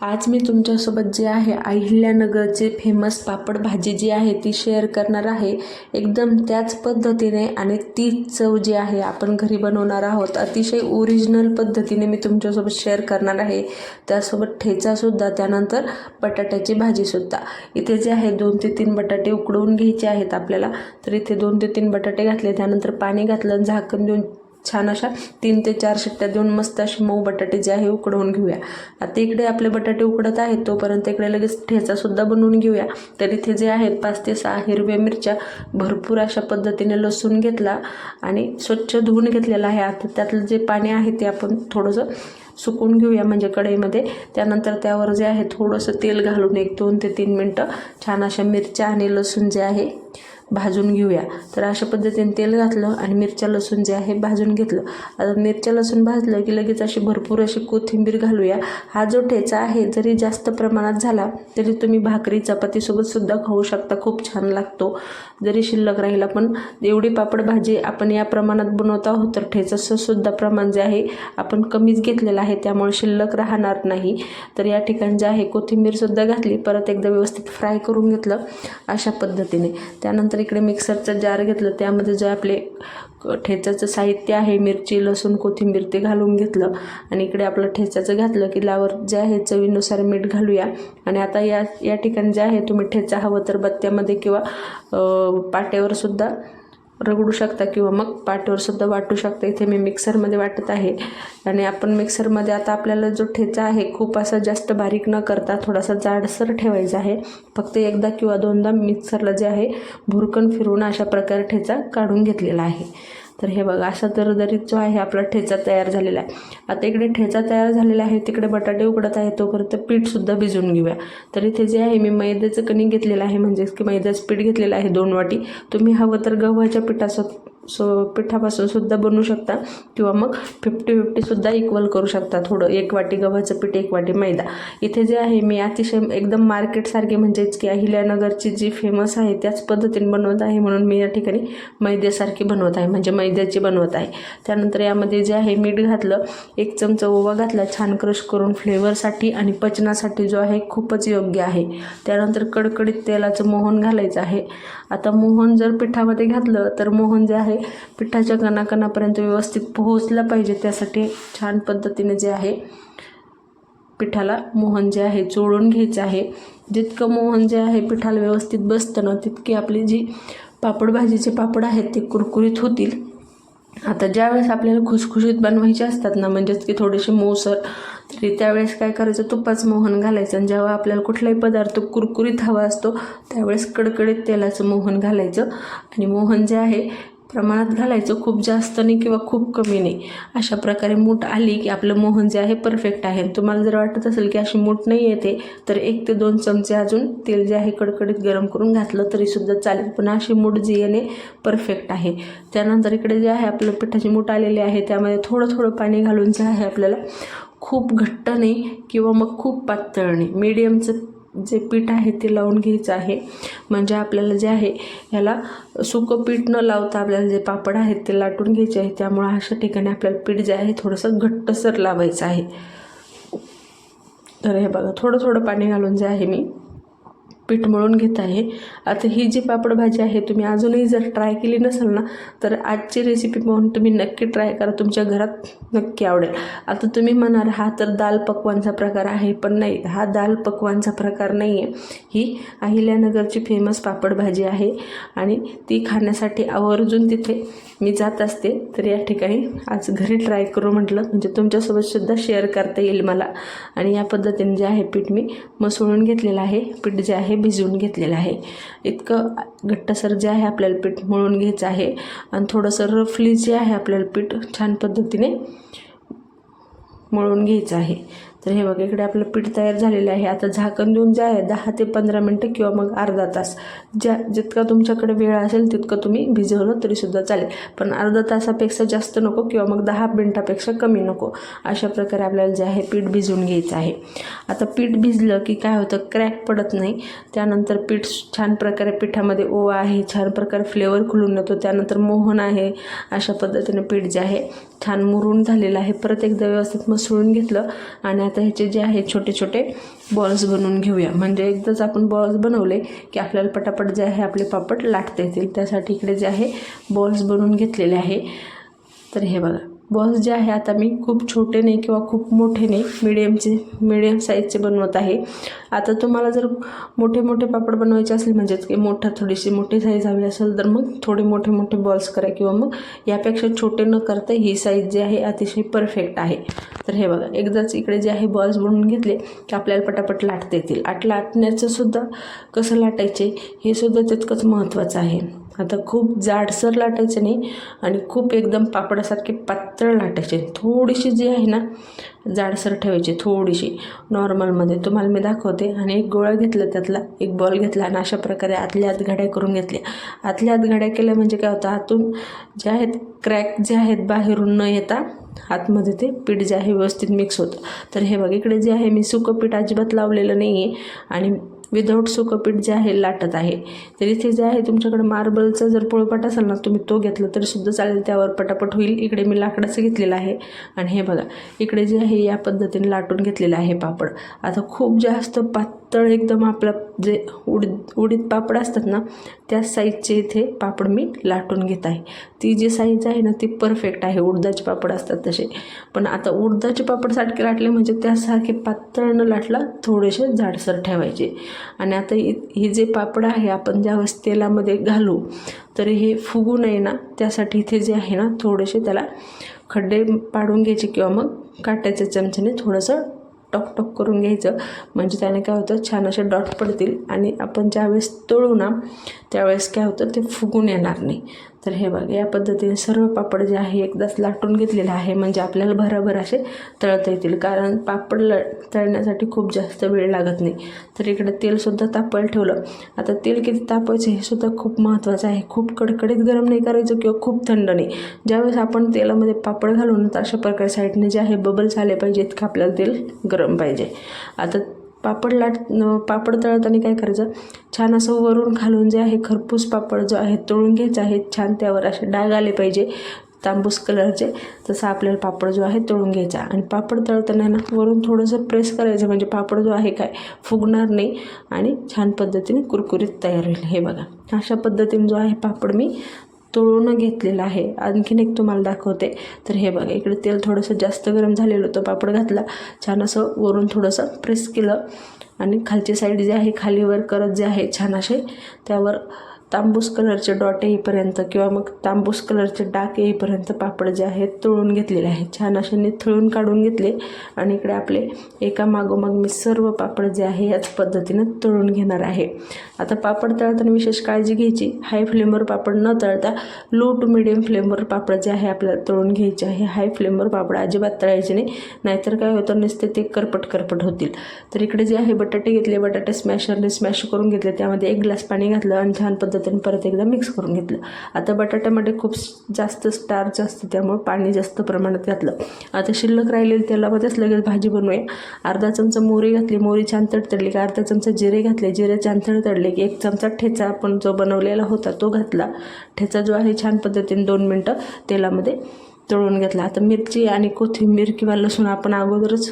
आज मी तुमच्यासोबत जे आहे अहिल्यानगरचे फेमस पापड भाजी जी आहे ती शेअर करणार आहे. एकदम त्याच पद्धतीने आणि तीच चव जी आहे आपण घरी बनवणार आहोत अतिशय ओरिजिनल पद्धतीने मी तुमच्यासोबत शेअर करणार आहे. त्यासोबत ठेचासुद्धा त्यानंतर बटाट्याची भाजीसुद्धा इथे जे आहे दोन ते तीन बटाटे उकडवून घ्यायचे आहेत आपल्याला. तर इथे दोन ते तीन बटाटे घातले त्यानंतर पाणी घातलं झाकण देऊन छान अशा तीन ते चार शिट्ट्या देऊन मस्त अशी मऊ बटाटे जे आहे उकडवून घेऊया. आता इकडे आपले बटाटे उकडत आहेत तोपर्यंत इकडे लगेच ठेचासुद्धा बनवून घेऊया. तर इथे जे आहेत पाच ते सहा हिरव्या मिरच्या भरपूर अशा पद्धतीने लसूण घेतला आणि स्वच्छ धुवून घेतलेला आहे. आता त्यातलं जे पाणी आहे ते आपण थोडंसं सुकून घेऊया म्हणजे कढईमध्ये. त्यानंतर त्यावर जे आहे थोडंसं तेल घालून एक दोन ते तीन मिनटं छान अशा मिरच्या आणि लसूण जे आहे भाजून घेऊया. तर अशा पद्धतीने तेल घातलं आणि मिरच्या लसूण जे आहे भाजून घेतलं. आता मिरच्या लसूण भाजलं की लगेच अशी भरपूर अशी कोथिंबीर घालूया. हा जो ठेचा आहे जरी जास्त प्रमाणात झाला तरी तुम्ही भाकरी चपातीसोबत सुद्धा खाऊ शकता. खूप छान लागतो. जरी शिल्लक राहिला पण एवढी पापड भाजी आपण या प्रमाणात बनवत आहोत तर ठेचाचं सुद्धा प्रमाण जे आहे आपण कमीच घेतलेलं आहे. त्यामुळे शिल्लक राहणार नाही. तर या ठिकाणी जे आहे कोथिंबीरसुद्धा घातली. परत एकदा व्यवस्थित फ्राय करून घेतलं अशा पद्धतीने. त्यानंतर इकडे मिक्सरचं जार घेतलं. त्यामध्ये जे आपले ठेचाचं साहित्य आहे मिरची लसूण कोथिंबीर ते घालून घेतलं. आणि इकडे आपलं ठेचाचं घातलं की लावर जे आहे चवीनुसार मीठ घालूया. आणि आता या या ठिकाणी जे आहे तुम्ही ठेचा हवं तर बत्त्यामध्ये किंवा पाट्यावर सुद्धा रगडू शकता किंवा मग पाटीवर सुद्धा वाटू शकता. इथे मी मिक्सरमध्ये वाटत आहे. आणि आपण मिक्सरमध्ये आता आपल्याला जो ठेचा आहे खूप असा जास्त बारीक न करता थोडासा जाडसर ठेवायचा आहे. फक्त एकदा किंवा दोनदा मिक्सरला जे आहे भुरकन फिरवून अशा प्रकारे ठेचा काढून घेतलेला आहे. तर हे बघा अशा दरदरीत जो आहे आपला ठेचा तयार झालेला आहे. आता इकडे ठेचा तयार झालेला आहे तिकडे बटाटे उकडत आहे तोपर्यंत पीठसुद्धा भिजवून घेऊया. तर इथे जे आहे मी मैद्याचं कणिक घेतलेलं आहे म्हणजेच की मैद्याचं पीठ घेतलेलं आहे दोन वाटी. तुम्ही हवं तर गव्हाच्या पिठाचं सो पिठापासून सुद्धा बनवू शकता. किंवा मग फिफ्टी फिफ्टीसुद्धा इक्वल करू शकता. थोडं एक वाटी गव्हाचं पीठ एक वाटी मैदा. इथे जे आहे मी अतिशय एकदम मार्केटसारखे म्हणजेच की अहिल्यानगरची जी फेमस आहे त्याच पद्धतीने बनवत आहे म्हणून मी या ठिकाणी मैद्यासारखी बनवत आहे. म्हणजे मैद्याची बनवत आहे. त्यानंतर यामध्ये जे आहे मीठ घातलं. एक चमचा ओवा घातला. छान क्रश करून फ्लेवरसाठी आणि पचनासाठी जो आहे खूपच योग्य आहे. त्यानंतर कडकडीत तेलाचं मोहन घालायचं आहे. आता मोहन जर पिठामध्ये घातलं तर मोहन जे आहे पिठाच्या कणाकणापर्यंत व्यवस्थित पोहोचलं पाहिजे. त्यासाठी छान पद्धतीने जे आहे पिठाला मोहन जे आहे चोळून घ्यायचं आहे. जितकं मोहन जे आहे पिठाला व्यवस्थित बसतं ना तितकी आपली जी पापड भाजीचे पापड आहेत ते कुरकुरीत होतील. आता ज्यावेळेस आपल्याला खुसखुशीत बनवायचे असतात ना म्हणजेच की थोडेसे मोसर तरी त्यावेळेस काय करायचं? तुपाच मोहन घालायचं. आणि जेव्हा आपल्याला कुठलाही पदार्थ कुरकुरीत हवा असतो त्यावेळेस कडकडीत तेलाचं मोहन घालायचं. आणि मोहन जे आहे प्रमाणात घालायचं खूप जास्त नाही किंवा खूप कमी नाही. अशा प्रकारे मूठ आली की आपलं मोहन जे आहे परफेक्ट आहे. तुम्हाला जर वाटत असेल की अशी मूठ नाही येते तर एक ते दोन चमचे अजून तेल जे आहे कडकडीत गरम करून घातलं तरीसुद्धा चालेल. पण अशी मूठ जी येणे परफेक्ट आहे. त्यानंतर इकडे जे आहे आपलं पिठाची मूठ आलेली आहे त्यामध्ये थोडं थोडं पाणी घालून जे आहे आपल्याला खूप घट्ट नाही किंवा मग खूप पातळ नाही. मीडियमचं जे पीठ आहे ते लावून घ्यायचं आहे. म्हणजे आपल्याला जे आहे ह्याला सुकं पीठ न लावता आपल्याला जे पापड आहेत ते लाटून घ्यायचे आहे. त्यामुळं अशा ठिकाणी आपल्याला पीठ जे आहे थोडंसं घट्टसर लावायचं आहे. तर हे बघा थोडं थोडं पाणी घालून जे आहे मी पीठ मळून घेत आहे. आता ही जी पापड भाजी आहे तुम्ही अजूनही जर ट्राय केली नसेल ना तर आजची रेसिपी पाहून तुम्ही नक्की ट्राय करा. तुमच्या घरात नक्की आवडेल. आता तुम्ही म्हणाल हा तर दाल पकवानचा प्रकार आहे. पण नाही हा दाल पकवानचा प्रकार नाही आहे ही अहिल्यानगरची फेमस पापड भाजी आहे आणि ती खाण्यासाठी आवर्जून तिथे मी जात असते. तर या ठिकाणी आज घरी ट्राय करू म्हटलं. म्हणजे तुमच्यासोबतसुद्धा शेअर करता येईल मला. आणि या पद्धतीने जे आहे पीठ मी मसळून घेतलेलं आहे. पीठ जे आहे भिजवून घेतलेलं आहे. इतकं घट्टसर जे आहे आपल्याला पीठ मळून घ्यायचं आहे. आणि थोडंसं रफली जे आहे आपल्याला पीठ छान पद्धतीने मळून घ्यायचं आहे. तर हे बघा इकडे आपलं पीठ तयार झालेलं आहे. आता झाकण देऊन जे आहे दहा ते पंधरा मिनटं किंवा मग अर्धा तास. ज्या जितका तुमच्याकडे वेळ असेल तितकं तुम्ही भिजवलं तरीसुद्धा चालेल. पण अर्धा तासापेक्षा जास्त नको किंवा मग दहा मिनटापेक्षा कमी नको. अशा प्रकारे आपल्याला जे आहे पीठ भिजवून घ्यायचं आहे. आता पीठ भिजलं की काय होतं क्रॅक पडत नाही. त्यानंतर पीठ छान प्रकारे पिठामध्ये ओवा आहे छान प्रकारे फ्लेवर खुलून येतो. त्यानंतर मोहन आहे. अशा पद्धतीने पीठ जे आहे छान मुरून झालेलं आहे. परत एकदा व्यवस्थित मसळून घेतलं आणि आता ह्याचे जे आहे छोटे छोटे बॉल्स बनवून घेऊया. म्हणजे एकदाच आपण बॉल्स बनवले की आपल्याला पटापट जे आहे आपले पापड लाटता येतील. त्यासाठी इकडे जे आहे बॉल्स बनवून घेतलेले आहे. तर हे बघा. बॉल्स जे आहे आता मी खूप छोटे नाही किंवा खूप मोठे नाही मिडियमचे मिडियम साईजचे बनवत आहे. आता तुम्हाला जर मोठे मोठे पापड बनवायचे असेल म्हणजेच की मोठा थोडीशी मोठी साईज हवी असेल तर मग थोडे मोठे मोठे बॉल्स करा किंवा मग यापेक्षा छोटे न करता ही साईज जी आहे अतिशय परफेक्ट आहे. तर हे बघा एकदाच इकडे जे आहे बॉल्स बनवून घेतले की आपल्याला पटापट लाटता येतील आट लाटण्याचं सुद्धा कसं लाटायचे हे सुद्धा तितकंच महत्त्वाचं आहे. आता खूप जाडसर लाटायचं नाही आणि खूप एकदम पापडासारखे पातळ लाटायचे. थोडीशी जी आहे ना जाडसर ठेवायची थोडीशी. नॉर्मलमध्ये तुम्हाला मी दाखवते. आणि एक गोळा घेतला त्यातला एक बॉल घेतला आणि अशा प्रकारे आतल्या आत घड्या करून घेतल्या. आतल्या आत घड्या केल्या म्हणजे काय होतं? आतून जे आहेत क्रॅक जे आहेत बाहेरून न येता आतमध्ये ते पीठ जे आहे व्यवस्थित मिक्स होतं. तर हे बघ इकडे जे आहे मी सुकं पीठ अजिबात लावलेलं नाही आहे आणि विदाऊट सुकं पीठ जे आहे लाटत आहे. तर इथे जे आहे तुमच्याकडे मार्बलचा जर पोळपाट असेल ना तुम्ही तो घेतला तरी सुद्धा चालेल. त्यावर पटापट होईल. इकडे मी लाकडाचं घेतलेलं आहे. आणि हे बघा इकडे जे आहे या पद्धतीने लाटून घेतलेलं आहे पापड. आता खूप जास्त पात पातळ एकदम आपलं जे उडीद उडीद पापड असतात ना त्या साईजचे इथे पापड मी लाटून घेत आहे. ती जी साईज आहे ना ती परफेक्ट आहे. उडदाचे पापड असतात तसे. पण आता उडदाचे पापड सारखे लाटले म्हणजे त्यासारखे पातळ न लाटला थोडेसे जाडसर ठेवायचे. आणि आता इ हे जे पापड आहे आपण ज्यावेळेस तेलामध्ये घालू तर हे फुगू नये ना त्यासाठी इथे जे आहे ना थोडेसे त्याला खड्डे पाडून घ्यायचे किंवा मग काट्याच्या चमच्याने थोडंसं टॉक टॉक करून घ्यायचं. म्हणजे त्याने काय होतं छान असे डॉट पडतील आणि आपण ज्यावेळेस तळू ना त्यावेळेस काय होतं ते फुगून येणार नाही. तर हे बघा या पद्धतीने सर्व पापड जे आहे एकदाच लाटून घेतलेले आहे. म्हणजे आपल्याला भराभर असे तळता येतील. कारण पापड ल तळण्यासाठी खूप जास्त वेळ लागत नाही. तर इकडे तेलसुद्धा तापायला ठेवलं. आता तेल किती तापायचं हे सुद्धा खूप महत्त्वाचं आहे. खूप कडकडीत गरम नाही करायचं किंवा खूप थंड नाही. ज्यावेळेस आपण तेलामध्ये पापड घालून तर अशा प्रकारे साईडने जे आहे बबल्स आले पाहिजे इतकं आपल्याला तेल गरम. पाहिजे. आता पापड लाट पापड तळताना काय करायचं? छान असं वरून खालून जे आहे खरपूस पापड जो आहे तळून घ्यायचा आहे. छान त्यावर असे डाग आले पाहिजे तांबूस कलरचे. तसं आपल्याला पापड जो आहे तळून घ्यायचा. आणि पापड तळताना ना वरून थोडंसं प्रेस करायचं. म्हणजे पापड जो आहे काय फुगणार नाही. आणि छान पद्धतीने कुरकुरीत तयार होईल. हे बघा. अशा पद्धतीने जो आहे पापड मी तळून घेतलेलं आहे. आणखीन एक तुम्हाला दाखवते. तर हे बघा इकडे तेल थोडंसं जास्त गरम झालेलं होतं पापड घातला. छान असं वरून थोडंसं प्रेस केलं. आणि खालची साईड जे आहे खालीवर करत जे आहे छान असे त्यावर तांबूस कलरचे डॉट येईपर्यंत किंवा मग तांबूस कलरचे डाक येईपर्यंत पापड जे आहेत तळून घेतलेले आहेत. छान असे निथळून काढून घेतले आणि इकडे आपले एका मागोमाग मी सर्व पापड जे आहे याच पद्धतीनं तळून घेणार आहे. आता पापड तळताना विशेष काळजी घ्यायची. हाय फ्लेमवर पापड न तळता लो टू मिडियम फ्लेमवर पापड जे आहे आपल्याला तळून घ्यायचे आहे. हाय फ्लेमवर पापड अजिबात तळायचे नाही. नाहीतर काय होतं नुसते ते करपट करपट होतील. तर इकडे जे आहे बटाटे घेतले बटाटे स्मॅशरने स्मॅश करून घेतले. त्यामध्ये एक ग्लास पाणी घातलं आणि छान पद्धत पद्धतीने परत एकदा मिक्स करून घेतलं. आता बटाट्यामध्ये खूप जास्त स्टार्च असतं त्यामुळे पाणी जास्त प्रमाणात घातलं. आता शिल्लक राहिलेलं तेलामध्येच लगेच भाजी बनवूया. अर्धा चमचा मोहरी घातली मोहरी छान तडतडली का? अर्धा चमचा जिरे घातले जिरे छान तडतडले की एक चमचा ठेचा आपण जो बनवलेला होता तो घातला. ठेचा जो आहे छान पद्धतीने दोन मिनटं तेलामध्ये तळून घेतला. आता मिरची आणि कोथिंबीर किंवा लसूण आपण अगोदरच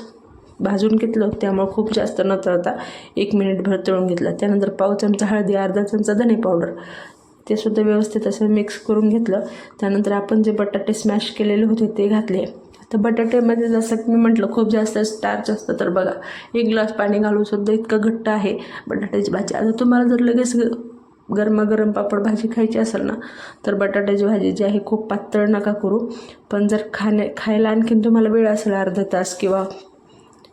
भाजून घेतलं त्यामुळे खूप जास्त न तळता एक मिनिटभर तळून घेतला. त्यानंतर पाव चमचा हळदी अर्धा चमचा धने पावडर ते सुद्धा व्यवस्थित असं मिक्स करून घेतलं. त्यानंतर आपण जे बटाटे स्मॅश केलेले होते ते घातले. तर बटाट्यामध्ये जसं की मी म्हटलं खूप जास्त स्टार्च असतं तर बघा एक ग्लास पाणी घालून सुद्धा इतकं घट्ट आहे बटाट्याची भाजी. आता तुम्हाला जर लगेच गरमागरम पापड भाजी खायची असेल ना तर बटाट्याची भाजी जी आहे खूप पातळ नका करू. पण जर खाण्या खायला आणखीन तुम्हाला वेळ असेल अर्धा तास किंवा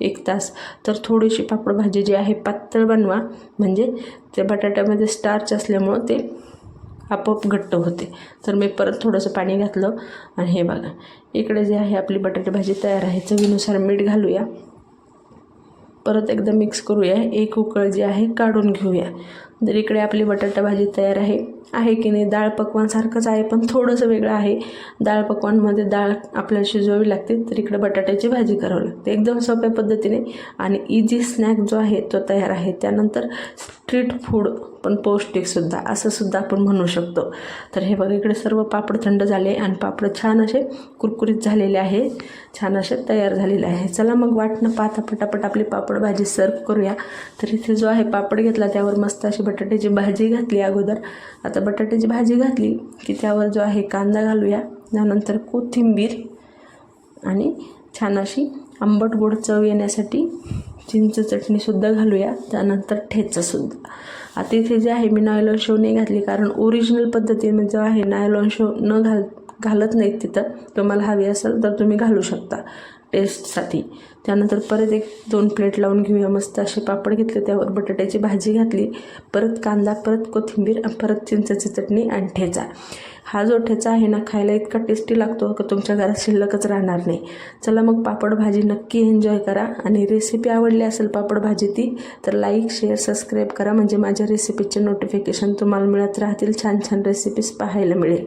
एक तास. तर थोडीशी पापड भाजी जी आहे पातळ बनवा. म्हणजे ते बटाट्यामध्ये स्टार्च असल्यामुळं ते आपोआप घट्ट होते. तर मी परत थोडंसं पाणी घातलं. आणि हे बघा इकडे जे आहे आपली बटाटे भाजी तयार आहे. चवीनुसार मीठ घालूया. परत एकदा मिक्स करूया. एक उकळ जी आहे काढून घेऊया. तर इकडे आपली बटाटा भाजी तयार आहे. आहे की नाही? डाळ पकवानसारखंच आहे पण थोडंसं वेगळं आहे. डाळ पकवानमध्ये डाळ आपल्याला शिजवावी लागते तर इकडे बटाट्याची भाजी करावी लागते. एकदम सोप्या पद्धतीने आणि इझी स्नॅक जो आहे तो तयार आहे. त्यानंतर स्ट्रीट फूड पण पौष्टिकसुद्धा असं सुद्धा आपण म्हणू शकतो. तर हे बघा इकडे सर्व पापड थंड झाले आणि पापड छान असे कुरकुरीत झालेले आहे. छान असे तयार झालेले आहे. चला मग वाटणं पाहता पटापट आपली पापड भाजी सर्व करूया. तर इथे जो आहे पापड घेतला त्यावर मस्त अशी बटाट्याची भाजी घातली अगोदर. आता बटाट्याची भाजी घातली की त्यावर जो आहे कांदा घालूया. त्यानंतर कोथिंबीर आणि छान अशी आंबट गोड चव येण्यासाठी चिंच चटणीसुद्धा घालूया. त्यानंतर ठेचासुद्धा आता इथे जे आहे मी नायलॉन शो नाही घातली कारण ओरिजिनल पद्धतीने जो आहे नायलॉन शो न घाल घालत नाहीत तिथं. तुम्हाला हवी असेल तर तुम्ही घालू शकता. टेस्टसाठी. त्यानंतर परत एक दोन प्लेट लावून घेऊया. मस्त असे पापड घेतले त्यावर बटाट्याची भाजी घातली. परत कांदा परत कोथिंबीर परत चिंचाची चटणी आणि ठेचा. हा जो ठेचा आहे ना खायला इतका टेस्टी लागतो का तुमच्या घरात शिल्लकच राहणार नाही. चला मग पापड भाजी नक्की एन्जॉय करा. आणि रेसिपी आवडली असेल पापड भाजी ती तर लाईक शेअर सबस्क्राईब करा. म्हणजे माझ्या रेसिपीचे नोटिफिकेशन तुम्हाला मिळत राहतील. छान छान रेसिपीज पाहायला मिळेल.